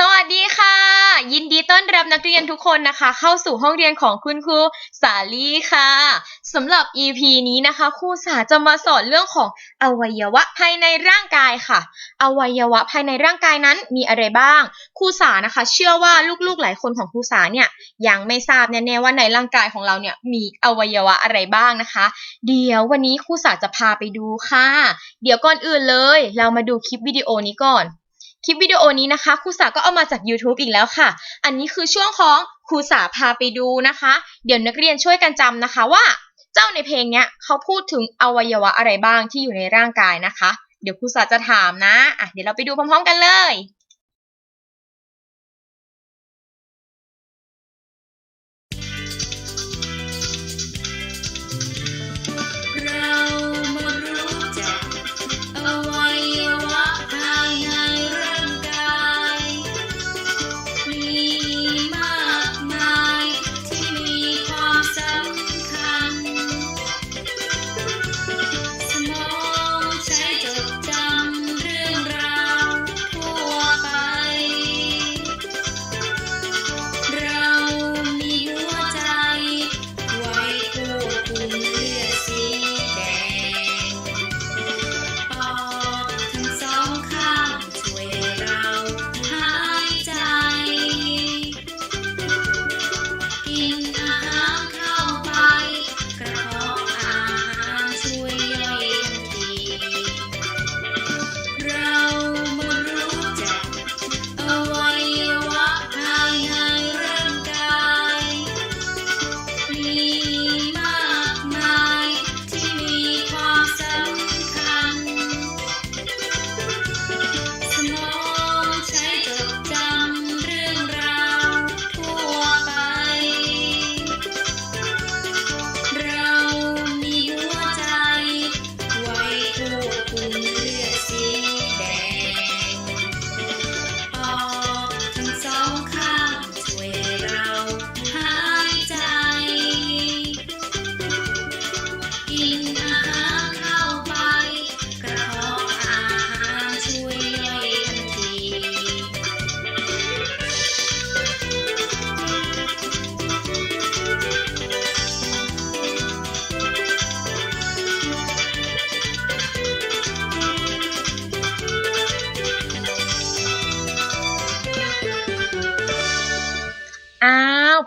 สวัสดีค่ะ ยินดีต้อนรับนักเรียนทุกคนนะคะ เข้าสู่ห้องเรียนของคุณครูสาลีค่ะสำหรับ EP นี้นะคะครูสาจะมาสอนเรื่องของอวัยวะภายในร่างกายค่ะ อวัยวะภายในร่างกายนั้นมีอะไรบ้างครูสานะคะ เชื่อว่าลูกๆหลายคนของครูสาเนี่ยยังไม่ทราบแน่ๆว่าในร่างกายของเราเนี่ยมีอวัยวะอะไรบ้างนะคะ เดี๋ยววันนี้ครูสาจะพาไปดูค่ะ เดี๋ยวก่อนอื่นเลย เรามาดูคลิปวิดีโอนี้ก่อน คลิปวิดีโอนี้นะคะครูสาก็เอามาจาก YouTube อีกแล้วค่ะ อันนี้คือช่วงของครูสาพาไปดูนะคะ เดี๋ยวนักเรียนช่วยกันจำนะคะว่า เจ้าในเพลงเนี้ยเขาพูดถึงอวัยวะอะไรบ้างที่อยู่ในร่างกายนะคะ เดี๋ยวครูสาจะถามนะอะเดี๋ยวเราไปดูพร้อม ๆ กันเลย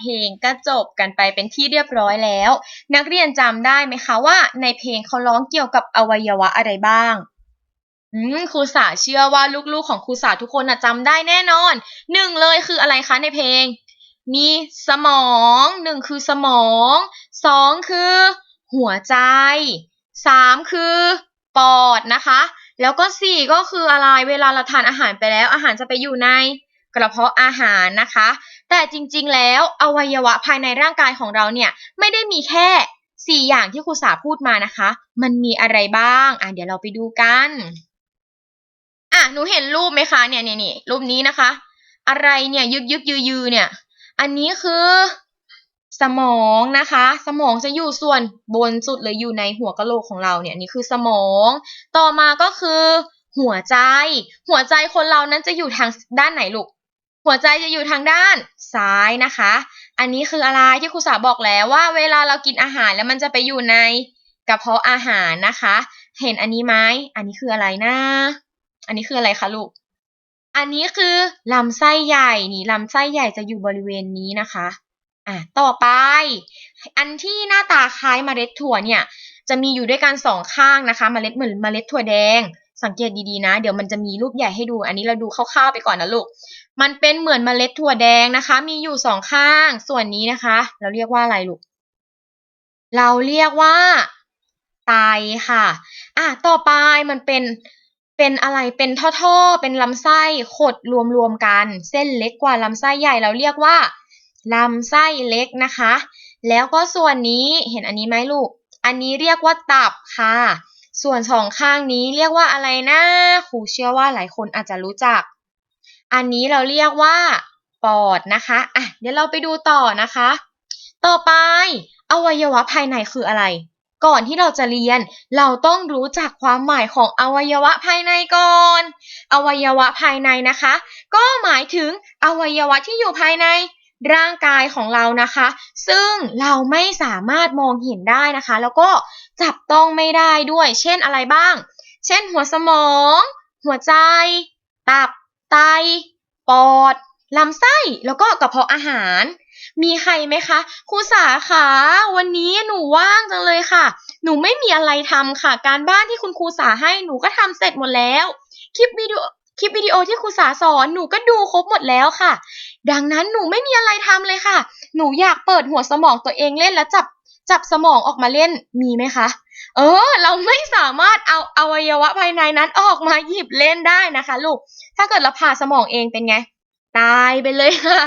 เพลงก็จบกันไปเป็นที่เรียบร้อยแล้ว นักเรียนจำได้ไหมคะว่าในเพลงเขาร้องเกี่ยวกับอวัยวะอะไรบ้างอืมครูสาเชื่อว่าลูกๆของครูสาทุกคนนะจำได้แน่นอนหนึ่งเลยคืออะไรคะในเพลง มีสมองหนึ่งคือสมองสองคือ หัวใจสามคือปอดนะคะ แล้วก็สี่ก็คืออะไรเวลาเราทานอาหารไปแล้ว อาหารจะไปอยู่ในกระเพาะอาหารนะคะ แต่จริงๆ แล้วอวัยวะภายในร่างกายของเราเนี่ยไม่ได้มีแค่สี่อย่างที่ครูสาพูดมานะคะ มันมีอะไรบ้าง อะเดี๋ยวเราไปดูกัน อะหนูเห็นรูปไหมคะเนี่ยเนี่ยนี่รูปนี้นะคะ อะไรเนี่ยยึกยึกยือยืเนี่ย อันนี้คือ สมองนะคะ สมองจะอยู่ส่วนบนสุดเลยอยู่ในหัวกะโหลกของเราเนี่ยนี่คือสมอง ต่อมาก็คือ หัวใจ หัวใจคนเรานั้นจะอยู่ทางด้านไหนลูก หัวใจจะอยู่ทางด้านซ้ายนะคะ อันนี้คืออะไรที่ครูสาบอกแล้วว่า เวลาเรากินอาหารแล้วมันจะไปอยู่ในกระเพาะอาหารนะคะ เห็นอันนี้ไหมอันนี้คืออะไรนะ อันนี้คืออะไรคะลูก อันนี้คือลำไส้ใหญ่นี่ลำไส้ใหญ่จะอยู่บริเวณนี้นะคะอะต่อไป อันที่หน้าตาคล้ายเมล็ดถั่วเนี่ย จะมีอยู่ด้วยกันสองข้างนะคะ เมล็ดเหมือนเมล็ดถั่วแดง สังเกตดีๆนะ เดี๋ยวมันจะมีรูปใหญ่ให้ดู อันนี้เราดูคร่าวๆไปก่อนนะลูก มันเป็นเหมือนเมล็ดถั่วแดงนะคะ มีอยู่สองข้าง ส่วนนี้นะคะ เราเรียกว่าอะไรลูก เราเรียกว่าไตค่ะ อะ ต่อไปมันเป็น เป็นอะไร เป็นท่อๆ เป็นลำไส้ขดรวมๆกัน เส้นเล็กกว่าลำไส้ใหญ่ เราเรียกว่าลำไส้เล็กนะคะ แล้วก็ส่วนนี้ เห็นอันนี้ไหมลูก อันนี้เรียกว่าตับค่ะ ส่วนสองข้างนี้เรียกว่าอะไรนะครูเชื่อว่าหลายคนอาจจะรู้จัก อันนี้เราเรียกว่า ปอดนะคะอะเดี๋ยวเราไปดูต่อนะคะ ต่อไป อวัยวะภายในคืออะไร ก่อนที่เราจะเรียน เราต้องรู้จักความหมายของอวัยวะภายในก่อน อวัยวะภายในนะคะ ก็หมายถึงอวัยวะที่อยู่ภายใน ร่างกายของเรานะคะ ซึ่งเราไม่สามารถมองเห็นได้นะคะ แล้วก็จับต้องไม่ได้ด้วย เช่นอะไรบ้าง เช่น หัวสมอง หัวใจ ตับ ไต ปอด ลำไส้ แล้วก็กระเพาะอาหาร มีใครไหมคะครูสาคะวันนี้หนูว่างจังเลยค่ะ หนูไม่มีอะไรทำค่ะ การบ้านที่คุณครูสาให้หนูก็ทำเสร็จหมดแล้ว คลิปวิดีโอคลิปวิดีโอที่ครูสาสอนหนูก็ดูครบหมดแล้วค่ะ ดังนั้นหนูไม่มีอะไรทำเลยค่ะ หนูอยากเปิดหัวสมองตัวเองเล่นแล้วจับจับสมองออกมาเล่นมีไหมคะ เออ เราไม่สามารถเอาอวัยวะภายในนั้นออกมาหยิบเล่นได้นะคะ ลูก ถ้าเกิดเราผ่าสมองเองเป็นไง ตายไปเลยค่ะ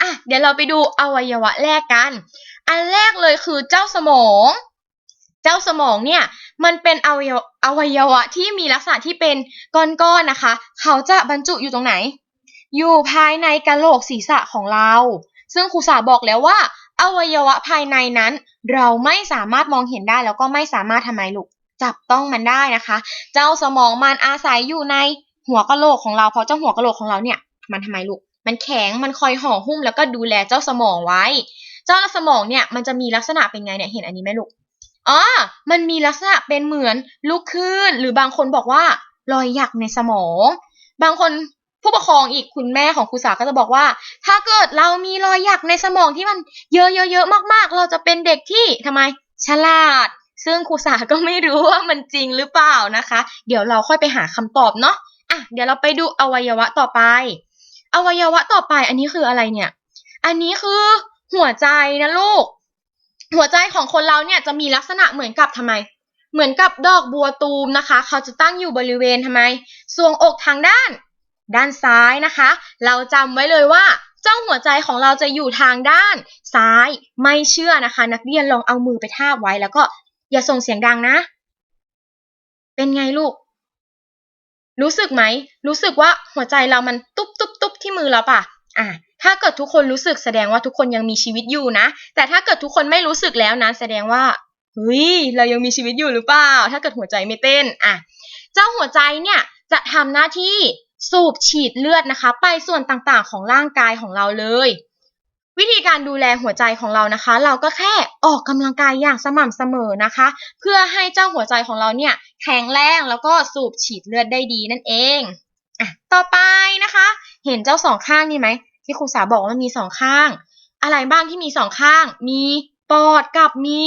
อะ เดี๋ยวเราไปดูอวัยวะแรกกัน อันแรกเลยคือเจ้าสมอง เจ้าสมองเนี่ย มันเป็นอวัยวะที่มีลักษณะที่เป็นก้อนๆนะคะ เขาจะบรรจุอยู่ตรงไหน อยู่ภายในกะโหลกศีรษะของเรา ซึ่งครูสาบอกแล้วว่า อวัยวะภายในนั้น เราไม่สามารถมองเห็นได้แล้วก็ไม่สามารถทำไมลูกจับต้องมันได้นะคะ เจ้าสมองมันอาศัยอยู่ในหัวกะโหลกของเราเพราะเจ้าหัวกะโหลกของเราเนี่ย มันทำไมลูก มันแข็งมันคอยห่อหุ้มแล้วก็ดูแลเจ้าสมองไว้ เจ้าสมองเนี่ยมันจะมีลักษณะเป็นไงเนี่ยเห็นอันนี้ไหมลูกอ๋อมันมีลักษณะเป็นเหมือนลูกคลื่นหรือบางคนบอกว่ารอยหยักในสมอง บางคน ผู้ปกครองอีกคุณแม่ของครูสาก็จะบอกว่า ถ้าเกิดเรามีรอยหยักในสมองที่มันเยอะๆๆมากๆ เราจะเป็นเด็กที่ทำไมฉลาด ซึ่งครูสาก็ไม่รู้ว่ามันจริงหรือเปล่านะคะ เดี๋ยวเราค่อยไปหาคำตอบเนาะอะเดี๋ยวเราไปดูอวัยวะต่อไป อวัยวะต่อไปอันนี้คืออะไรเนี่ย อันนี้คือหัวใจนะลูก หัวใจของคนเราเนี่ยจะมีลักษณะเหมือนกับทำไม เหมือนกับดอกบัวตูมนะคะ เขาจะตั้งอยู่บริเวณทำไมทรวงอกทางด้าน ด้านซ้ายนะคะ เราจำไว้เลยว่าเจ้าหัวใจของเราจะอยู่ทางด้านซ้ายไม่เชื่อนะคะ นักเรียนลองเอามือไปทาบไว้แล้วก็อย่าส่งเสียงดังนะ เป็นไงลูก รู้สึกไหม รู้สึกว่าหัวใจเรามันตุ๊บตุ๊บตุ๊บที่มือเราปะอะถ้าเกิดทุกคนรู้สึกแสดงว่าทุกคนยังมีชีวิตอยู่นะ แต่ถ้าเกิดทุกคนไม่รู้สึกแล้วนะแสดงว่าเฮ้ยเรายังมีชีวิตอยู่หรือเปล่า ถ้าเกิดหัวใจไม่เต้นอะเจ้าหัวใจเนี่ยจะทำหน้าที่ สูบฉีดเลือดนะคะ ไปส่วนต่างๆของร่างกายของเราเลย วิธีการดูแลหัวใจของเรานะคะ เราก็แค่ออกกำลังกายอย่างสม่ำเสมอนะคะ เพื่อให้เจ้าหัวใจของเราเนี่ยแข็งแรงแล้วก็สูบฉีดเลือดได้ดีนั่นเองอะต่อไปนะคะ เห็นเจ้าสองข้างนี่ไหมที่ครูสาบอกว่ามันมีสองข้าง อะไรบ้างที่มีสองข้าง มีปอดกับมี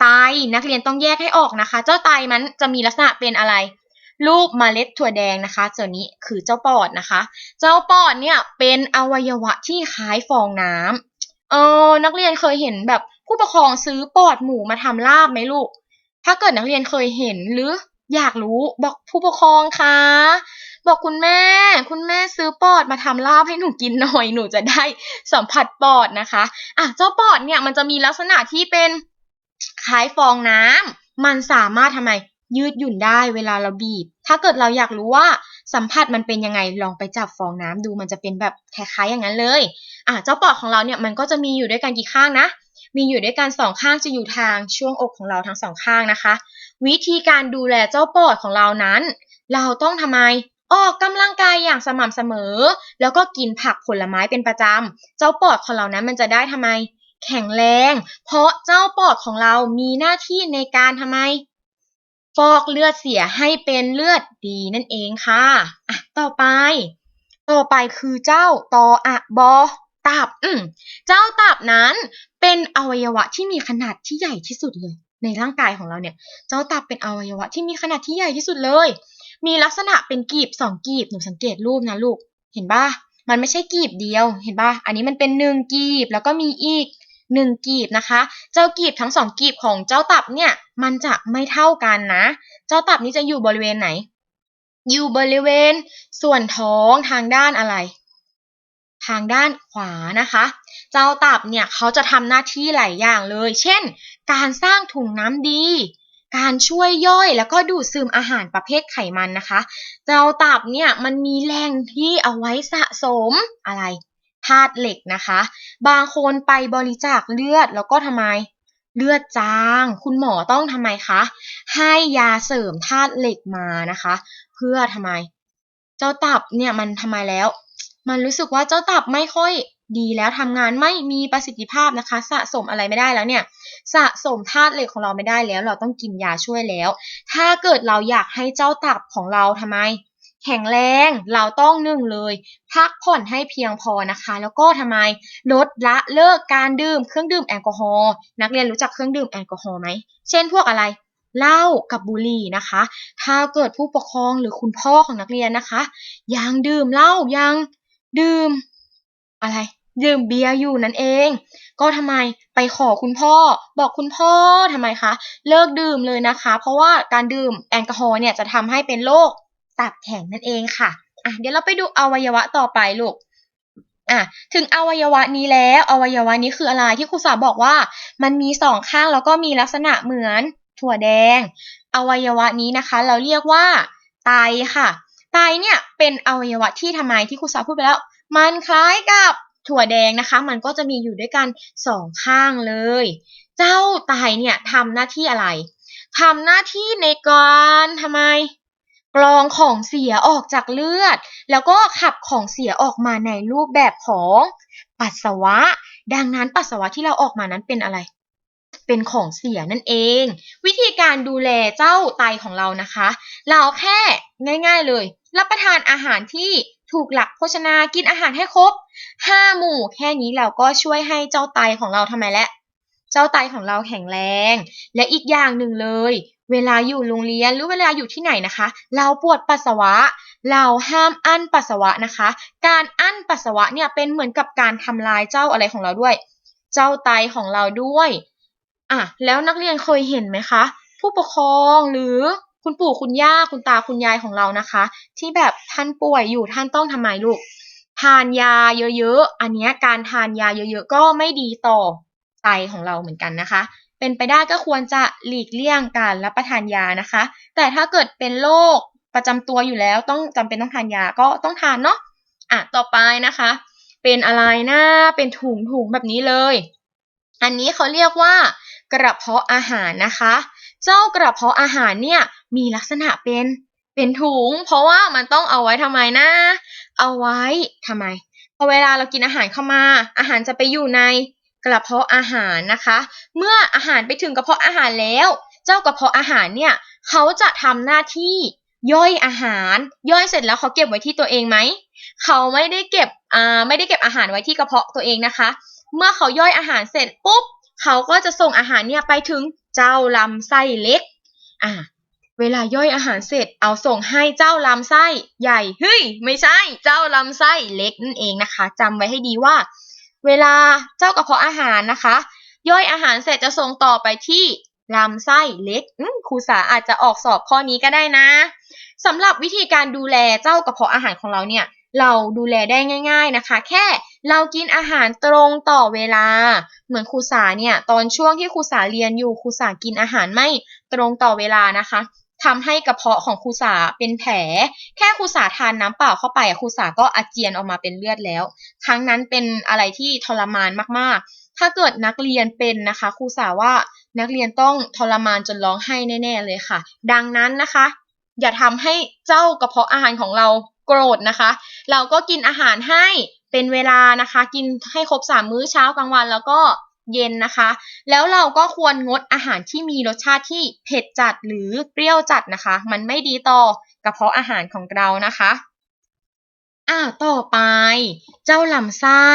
ไตนักเรียนต้องแยกให้ออกนะคะ เจ้าไตมันจะมีลักษณะเป็นอะไร รูปเมล็ดถั่วแดงนะคะส่วนนี้คือเจ้าปอดนะคะ เจ้าปอดเนี่ยเป็นอวัยวะที่คล้ายฟองน้ำเออนักเรียนเคยเห็นแบบผู้ปกครองซื้อปอดหมูมาทำลาบไหมลูก ถ้าเกิดนักเรียนเคยเห็นหรืออยากรู้บอกผู้ปกครองคะบอกคุณแม่ คุณแม่ซื้อปอดมาทำลาบให้หนูกินหน่อยหนูจะได้สัมผัสปอดนะคะอะเจ้าปอดเนี่ยมันจะมีลักษณะที่เป็นคล้ายฟองน้ำมันสามารถทำไม ยืดหยุ่นได้เวลาเราบีบ ถ้าเกิดเราอยากรู้ว่าสัมผัสมันเป็นยังไงลองไปจับฟองน้ำดูมันจะเป็นแบบคล้ายๆอย่างนั้นเลยอะเจ้าปอดของเราเนี่ยมันก็จะมีอยู่ด้วยกันกี่ข้างนะ มีอยู่ด้วยกันสองข้างจะอยู่ทางช่วงอกของเราทั้งสองข้างนะคะ วิธีการดูแลเจ้าปอดของเรานั้น เราต้องทำไมออกกำลังกายอย่างสม่ำเสมอ แล้วก็กินผักผลไม้เป็นประจำ เจ้าปอดของเรานั้นมันจะได้ทำไม แข็งแรง เพราะเจ้าปอดของเรามีหน้าที่ในการทำไม ฟอกเลือดเสียให้เป็นเลือดดีนั่นเองค่ะอะต่อไป ต่อไปคือเจ้าตออะบอตับอืมเจ้าตับนั้นเป็นอวัยวะที่มีขนาดที่ใหญ่ที่สุดเลย ในร่างกายของเราเนี่ย เจ้าตับเป็นอวัยวะที่มีขนาดที่ใหญ่ที่สุดเลย มีลักษณะเป็นกีบสองกีบหนูสังเกตรูปนะลูก เห็นปะมันไม่ใช่กีบเดียว เห็นปะอันนี้มันเป็นหนึ่งกีบแล้วก็มีอีก หนึ่งกีบนะคะ เจ้ากีบทั้งสองกีบของเจ้าตับเนี่ยมันจะไม่เท่ากันนะ เจ้าตับนี้จะอยู่บริเวณไหน อยู่บริเวณ ส่วนท้องทางด้านอะไร ทางด้านขวานะคะ เจ้าตับเนี่ยเขาจะทำหน้าที่หลายอย่างเลย เช่น การสร้างถุงน้ำดีการช่วยย่อยแล้วก็ดูดซึมอาหารประเภทไขมันนะคะ เจ้าตับเนี่ยมันมีแหล่งที่เอาไว้สะสมอะไร ธาตุเหล็กนะคะ บางคนไปบริจาคเลือดแล้วก็ทำไมเลือดจาง คุณหมอต้องทำไมคะ ให้ยาเสริมธาตุเหล็กมานะคะ เพื่อทำไม เจ้าตับเนี่ยมันทำไมแล้ว มันรู้สึกว่าเจ้าตับไม่ค่อยดีแล้วทำงานไม่มีประสิทธิภาพนะคะ สะสมอะไรไม่ได้แล้วเนี่ย สะสมธาตุเหล็กของเราไม่ได้แล้ว เราต้องกินยาช่วยแล้ว ถ้าเกิดเราอยากให้เจ้าตับของเราทำไม แข็งแรงเราต้องหนึ่งเลย พักผ่อนให้เพียงพอนะคะ แล้วก็ทำไมลดละเลิกการดื่มเครื่องดื่มแอลกอฮอล์นักเรียนรู้จักเครื่องดื่มแอลกอฮอล์ไหมเช่น พวกอะไรเหล้ากับบุหรี่นะคะ ถ้าเกิดผู้ปกครองหรือคุณพ่อของนักเรียนนะคะ ยังดื่มเหล้ายังดื่มอะไรดื่มเบียร์อยู่นั่นเอง ก็ทำไมไปขอคุณพ่อ บอกคุณพ่อทำไมคะ เลิกดื่มเลยนะคะ เพราะว่าการดื่มแอลกอฮอล์เนี่ยจะทำให้เป็นโรค ตับแข็งนั่นเองค่ะอะเดี๋ยวเราไปดูอวัยวะต่อไปลูกอะถึงอวัยวะนี้แล้วอวัยวะนี้คืออะไรที่ครูสาบอกว่า มันมีสองข้างแล้วก็มีลักษณะเหมือนถั่วแดง อวัยวะนี้นะคะ เราเรียกว่าไตค่ะ ไตเนี่ยเป็นอวัยวะที่ทำไมที่ครูสาพูดไปแล้ว มันคล้ายกับถั่วแดงนะคะ มันก็จะมีอยู่ด้วยกันสองข้างเลย เจ้าไตเนี่ยทำหน้าที่อะไรทำหน้าที่ในการทำไม กรองของเสียออกจากเลือด แล้วก็ขับของเสียออกมาในรูปแบบของปัสสาวะ ดังนั้นปัสสาวะที่เราออกมานั้นเป็นอะไร เป็นของเสียนั่นเอง วิธีการดูแลเจ้าไตของเรานะคะ เราแค่ง่าย ๆเลย รับประทานอาหารที่ถูกหลักโภชนากินอาหารให้ครบ 5 หมู่ แค่นี้เราก็ช่วยให้เจ้าไตของเราทำไมและ เจ้าไตของเราแข็งแรง และอีกอย่างหนึ่งเลย เวลาอยู่โรงเรียนหรือเวลาอยู่ที่ไหนนะคะ เราปวดปัสสาวะ เราห้ามอั้นปัสสาวะนะคะ การอั้นปัสสาวะเนี่ยเป็นเหมือนกับการทำลายเจ้าอะไรของเราด้วย เจ้าไตของเราด้วยอะแล้วนักเรียนเคยเห็นไหมคะ ผู้ปกครองหรือคุณปู่คุณย่าคุณตาคุณยายของเรานะคะ ที่แบบท่านป่วยอยู่ท่านต้องทำไมลูกทานยาเยอะๆ อันนี้การทานยาเยอะๆ ก็ไม่ดีต่อไตของเราเหมือนกันนะคะ เป็นไปได้ก็ควรจะหลีกเลี่ยงการรับประทานยานะคะ แต่ถ้าเกิดเป็นโรคประจำตัวอยู่แล้วต้องจำเป็นต้องทานยาก็ต้องทานเนาะอะต่อไปนะคะ เป็นอะไรนะเป็นถุงถุงแบบนี้เลย อันนี้เขาเรียกว่ากระเพาะอาหารนะคะ เจ้ากระเพาะอาหารเนี่ยมีลักษณะเป็นเป็นถุง เพราะว่ามันต้องเอาไว้ทำไมนะ เอาไว้ทำไมพอเวลาเรากินอาหารเข้ามา อาหารจะไปอยู่ใน กระเพาะอาหารนะคะ เมื่ออาหารไปถึงกระเพาะอาหารแล้ว เจ้ากระเพาะอาหารเนี่ยเขาจะทำหน้าที่ย่อยอาหาร ย่อยเสร็จแล้วเขาเก็บไว้ที่ตัวเองไหมเขาไม่ได้เก็บอ่าไม่ได้เก็บอาหารไว้ที่กระเพาะตัวเองนะคะ เมื่อเขาย่อยอาหารเสร็จปุ๊บเขาก็จะส่งอาหารเนี่ยไปถึงเจ้าลำไส้เล็กอ่าเวลาย่อยอาหารเสร็จเอาส่งให้เจ้าลำไส้ใหญ่เฮ้ยไม่ใช่เจ้าลำไส้เล็กนั่นเองนะคะจำไว้ให้ดีว่า เวลาเจ้ากระเพาะอาหารนะคะ ย่อยอาหารเสร็จจะส่งต่อไปที่ลำไส้เล็กครูสาอาจจะออกสอบข้อนี้ก็ได้นะสำหรับวิธีการดูแลเจ้ากระเพาะอาหารของเราเนี่ย เราดูแลได้ง่าย ๆนะคะ แค่เรากินอาหารตรงต่อเวลา เหมือนครูสาเนี่ย ตอนช่วงที่ครูสาเรียนอยู่ครูสากินอาหารไม่ตรงต่อเวลานะคะ ทำให้กระเพาะของครูสาเป็นแผล แค่ครูสาทานน้ำเปล่าเข้าไปครูสาก็อาเจียนออกมาเป็นเลือดแล้ว ครั้งนั้นเป็นอะไรที่ทรมานมากๆ ถ้าเกิดนักเรียนเป็นนะคะครูสาว่านักเรียนต้องทรมานจนร้องไห้แน่ๆเลยค่ะ ดังนั้นนะคะ อย่าทำให้เจ้ากระเพาะอาหารของเราโกรธนะคะ เราก็กินอาหารให้เป็นเวลานะคะ กินให้ครบสามมื้อเช้ากลางวันแล้วก็ เย็นนะคะ แล้วเราก็ควรงดอาหารที่มีรสชาติที่เผ็ดจัดหรือเปรี้ยวจัดนะคะ มันไม่ดีต่อกระเพาะอาหารของเรานะคะอ่าต่อไป เจ้าลำไส้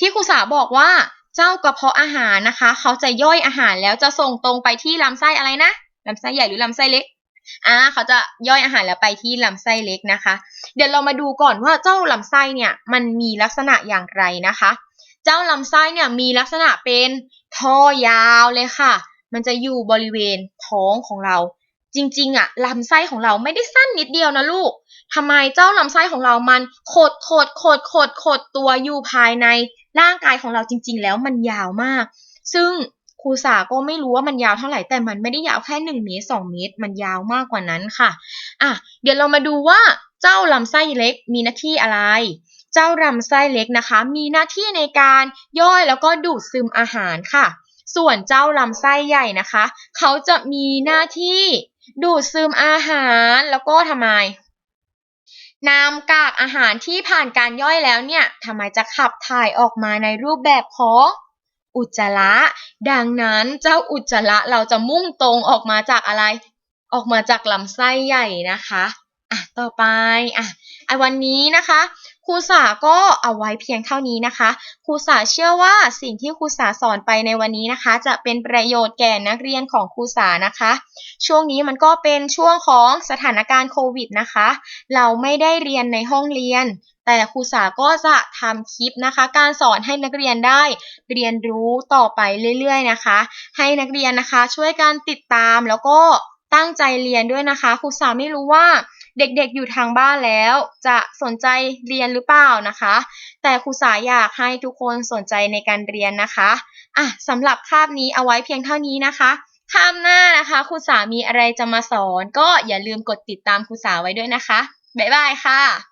ที่ครูสาบอกว่าเจ้ากระเพาะอาหารนะคะ เขาจะย่อยอาหารแล้วจะส่งตรงไปที่ลำไส้อะไรนะลำไส้ใหญ่หรือลำไส้เล็กอ่าเขาจะย่อยอาหารแล้วไปที่ลำไส้เล็กนะคะ เดี๋ยวเรามาดูก่อนว่าเจ้าลำไส้เนี่ยมันมีลักษณะอย่างไรนะคะ เจ้าลำไส้เนี่ยมีลักษณะเป็นท่อยาวเลยค่ะ มันจะอยู่บริเวณท้องของเรา จริงๆอะลำไส้ของเราไม่ได้สั้นนิดเดียวนะลูกทำไมเจ้าลำไส้ของเรามันขดขดขดขดขดตัวอยู่ภายในร่างกายของเราจริง ๆ แล้วมันยาวมาก ซึ่งครูสาก็ไม่รู้ว่ามันยาวเท่าไหร่แต่มันไม่ได้ยาวแค่หนึ่งเมตรสองเมตร มันยาวมากกว่านั้นค่ะอะ เดี๋ยวเรามาดูว่าเจ้าลำไส้เล็กมีหน้าที่อะไร เจ้าลำไส้เล็กนะคะ มีหน้าที่ในการย่อยแล้วก็ดูดซึมอาหารค่ะ ส่วนเจ้าลำไส้ใหญ่นะคะ เขาจะมีหน้าที่ดูดซึมอาหารแล้วก็ทำไมนำกากอาหารที่ผ่านการย่อยแล้วเนี่ยทำไมจะขับถ่ายออกมาในรูปแบบของอุจจาระ ดังนั้นเจ้าอุจจาระเราจะมุ่งตรงออกมาจากอะไร ออกมาจากลำไส้ใหญ่นะคะ อะ ต่อไป อะไอ้วันนี้นะคะ ครูสาก็เอาไว้เพียงเท่านี้นะคะ ครูสาเชื่อว่าสิ่งที่ครูสาสอนไปในวันนี้นะคะ จะเป็นประโยชน์แก่นักเรียนของครูสานะคะ ช่วงนี้มันก็เป็นช่วงของสถานการณ์โควิดนะคะ เราไม่ได้เรียนในห้องเรียน แต่ครูสาก็จะทำคลิปนะคะ การสอนให้นักเรียนได้เรียนรู้ต่อไปเรื่อย ๆ นะคะ ให้นักเรียนนะคะช่วยกันติดตามแล้วก็ตั้งใจเรียนด้วยนะคะ ครูสาไม่รู้ว่า เด็กๆอยู่ทางบ้านแล้ว จะสนใจเรียนหรือเปล่านะคะ แต่ครูสาอยากให้ทุกคนสนใจในการเรียนนะคะอะสำหรับคาบนี้เอาไว้เพียงเท่านี้นะคะคาบหน้านะคะครูสามีอะไรจะมาสอน ก็อย่าลืมกดติดตามครูสาไว้ด้วยนะคะบ๊ายบายค่ะ